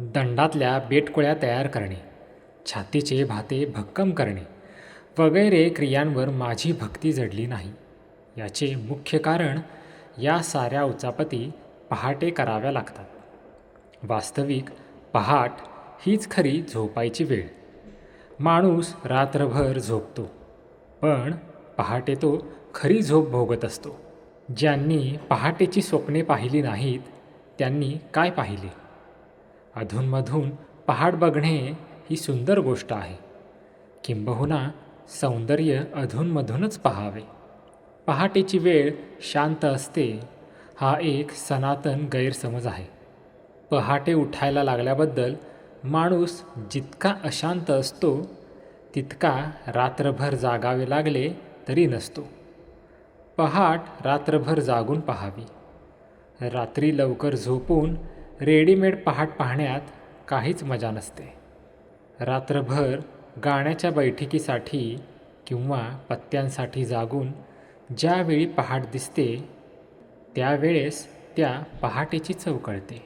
दंडातल्या बेटकुळ्या तयार करणे छातीचे भाते भक्कम करणे वगैरे क्रियांवर माझी भक्ती जडली नाही. याचे मुख्य कारण या साऱ्या उचापती पहाटे कराव्या लागतात. वास्तविक पहाट हीच खरी झोपायची वेळ. माणूस रात्रभर झोपतो पण पहाटे तो खरी झोप भोगत असतो. ज्यांनी पहाटेची स्वप्ने पाहिली नाहीत त्यांनी काय पाहिले? अधूनमधून पहाट बघणे ही सुंदर गोष्ट आहे. किंबहुना सौंदर्य अधूनमधूनच पहावे. पहाटेची वेळ शांत असते हा एक सनातन गैरसमज आहे. पहाटे उठायला लागल्याबद्दल माणूस जितका अशांत असतो तितका रात्रभर जागावे लागले तरी नसतो. पहाट रात्रभर जागून पहावी. रात्री लवकर झोपून रेडीमेड पहाट पाहण्यात काहीच मजा नसते. रात्रभर गाण्याच्या बैठकीसाठी किंवा पत्त्यांसाठी जागून ज्यावेळी पहाट दिसते त्यावेळेस त्या पहाटेची चव कळते.